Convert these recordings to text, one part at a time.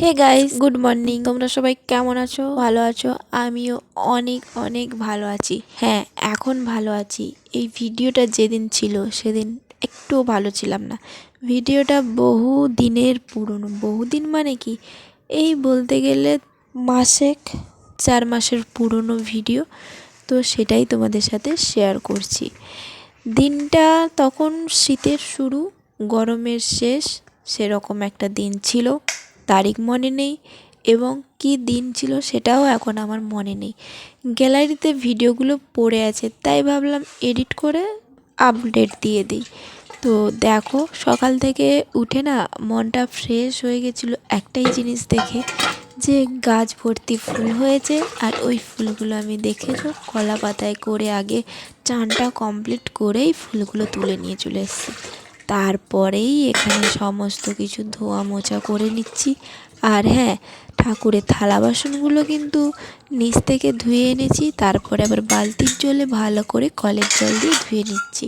Hey guys good morning তোমরা সবাই কেমন আছো? ভালো আছো? আমিও অনেক অনেক ভালো আছি। হ্যাঁ এখন ভালো আছি। এই ভিডিওটা যেদিন ছিল সেদিন একটুও ভালো ছিলাম না। ভিডিওটা বহু দিনের পুরনো। বহুদিন মানে কি? এই বলতে গেলে মাসেক চার মাসের পুরনো ভিডিও। তো সেটাই তোমাদের সাথে শেয়ার করছি। দিনটা তখন শীতের শুরু গরমের শেষ সেরকম একটা দিন ছিল। তারিখ মনে নেই এবং কী দিন ছিল সেটাও এখন আমার মনে নেই। গ্যালারিতে ভিডিওগুলো পড়ে আছে, তাই ভাবলাম এডিট করে আপডেট দিয়ে দিই। তো দেখো, সকাল থেকে উঠে না মনটা ফ্রেশ হয়ে গেছিল একটাই জিনিস দেখে, যে গাছ ভর্তি ফুল হয়েছে আর ওই ফুলগুলো আমি দেখেছ কলা পাতায় করে আগে চানটা কমপ্লিট করেই ফুলগুলো তুলে নিয়ে চলে এসেছি। তারপরেই এখানে সমস্ত কিছু ধোয়া মোছা করে নিচ্ছি। আর হ্যাঁ ঠাকুরের থালা বাসনগুলো কিন্তু নিচ থেকে ধুয়ে এনেছি, তারপরে আবার বালতির জলে ভালো করে কলের জল দিয়ে ধুয়ে নিচ্ছি।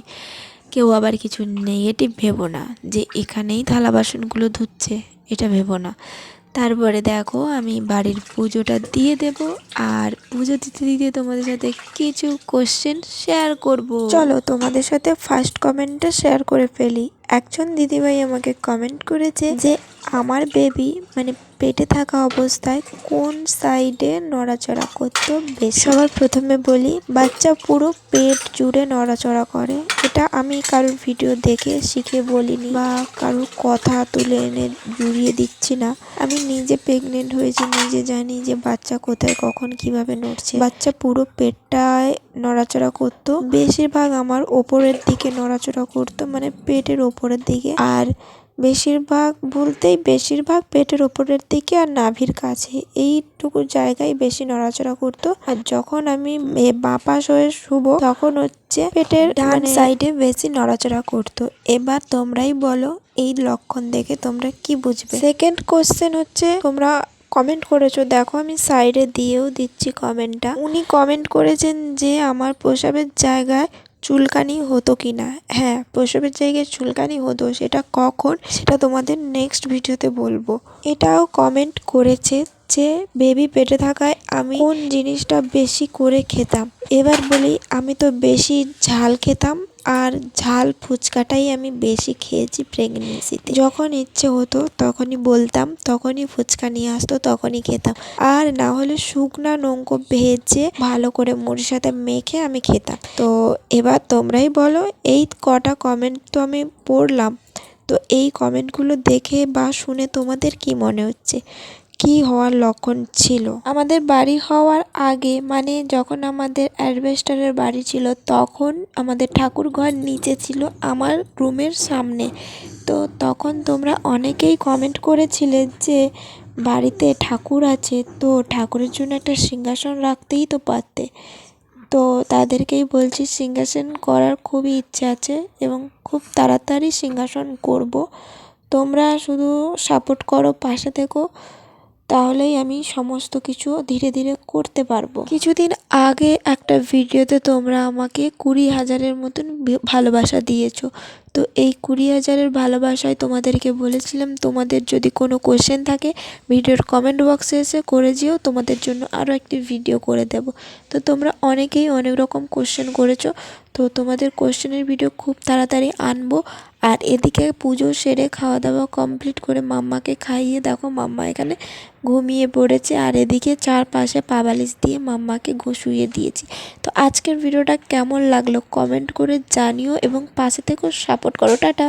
কেউ আবার কিছু নেগেটিভ ভেবো না যে এখানেই থালা বাসনগুলো ধুচ্ছে, এটা ভেবো না। তারপরে দেখো আমি বাড়ির পুজোটা দিয়ে দেব আর পুজো দিতে দিতে তোমাদের সাথে কিছু কোশ্চেন শেয়ার করব। চলো তোমাদের সাথে ফার্স্ট কমেন্টটা শেয়ার করে ফেলি। একজন দিদিভাই আমাকে কমেন্ট করেছে যে, আমার বেবি মানে পেটে থাকা অবস্থায় কোন সাইডে নড়াচড়া করতো বেশ? সবার প্রথমে বলি, বাচ্চা পুরো পেট জুড়ে নড়াচড়া করে। এটা আমি কারোর ভিডিও দেখে শিখে বলিনি বা কারোর কথা তুলে এনে জুড়িয়ে দিচ্ছি না। আমি নিজে প্রেগনেন্ট হয়েছি, নিজে জানি যে বাচ্চা কোথায়, কখন, কীভাবে নড়ছে। বাচ্চা পুরো পেটটায় নড়াচড়া করতো। বেশিরভাগ আমার ওপরের দিকে নড়াচড়া করতো মানে পেটের ওপরের দিকে। আর বেশিরভাগ বলতেই বেশিরভাগ পেটের ওপরের দিকে আর নাভির কাছে। এইটুকু জায়গায় বেশি নড়াচড়া করতো। আর যখন আমি বাপাস হয়ে শুভ তখন হচ্ছে পেটের ডান সাইডে বেশি নড়াচড়া করতো। এবার তোমরাই বলো এই লক্ষণ দেখে তোমরা কি বুঝবে? সেকেন্ড কোশ্চেন হচ্ছে তোমরা কমেন্ট করেছ দেখো আমি সাইডে দিয়েও দিচ্ছি কমেন্টটা উনি কমেন্ট করেছেন যে আমার প্রসাবের জায়গায় চুলকানি হতো কি না? হ্যাঁ প্রসবের জায়গায় চুলকানি হতো, সেটা কখন? সেটা তোমাদের নেক্সট ভিডিওতে বলব। এটাও কমেন্ট করেছে যে বেবি পেটে থাকায় আমি কোন জিনিসটা বেশি করে খেতাম। এবার বলি, আমি তো বেশি ঝাল খেতাম আর ঝাল ফুচকাটাই আমি বেশি খেয়েছি প্রেগনেন্সিতে যখন ইচ্ছে হতো তখনই বলতাম, তখনই ফুচকা নিয়ে আসতো, তখনই খেতাম। আর না হলে শুকনা নৌকো ভেজে ভালো করে মুড়ির সাথে মেখে আমি খেতাম। তো এবার তোমরাই বলো, এই কটা কমেন্ট তো আমি পড়লাম। তো এই কমেন্টগুলো দেখে বা শুনে তোমাদের কি মনে হচ্ছে? কি হওয়ার লক্ষণ ছিল? আমাদের বাড়ি হওয়ার আগে মানে যখন আমাদের অ্যাডভেস্টারের বাড়ি ছিল, তখন আমাদের ঠাকুর ঘর নিচে ছিল আমার রুমের সামনে। তো তখন তোমরা অনেকেই কমেন্ট করেছিলে যে, বাড়িতে ঠাকুর আছে, তো ঠাকুরের জন্য একটা সিংহাসন রাখতেই তো পারতে। তো তাদেরকেই বলছি, সিংহাসন করার খুবই ইচ্ছে আছে এবং খুব তাড়াতাড়ি সিংহাসন করব। তোমরা শুধু সাপোর্ট করো, পাশে থেকো। তাহলেই আমি সমস্ত কিছু ধীরে ধীরে করতে পারব। কিছুদিন আগে একটা ভিডিওতে তোমরা আমাকে কুড়ি হাজারের মতন ভালোবাসা দিয়েছ। তো এই কুড়ি হাজারের ভালোবাসায় তোমাদেরকে বলেছিলাম, তোমাদের যদি কোনো কোশ্চেন থাকে, ভিডিওর কমেন্ট বক্সে এসে করে যেও, তোমাদের জন্য আরও একটি ভিডিও করে দেব। তো তোমরা অনেকেই অনেক রকম কোশ্চেন করেছ, তো তোমাদের কোশ্চেনের ভিডিও খুব তাড়াতাড়ি আনব। আর এদিকে পুজো সেরে খাওয়া দাওয়া কমপ্লিট করে মাম্মাকে খাইয়ে দেখো, মাম্মা এখানে ঘুমিয়ে পড়েছে। আর এদিকে চারপাশে পাবালিশ দিয়ে মাম্মাকে শুইয়ে দিয়েছি। তো আজকের ভিডিওটা কেমন লাগল কমেন্ট করে জানিও এবং পাশে থেকেও সাপোর্ট করো, টাটা।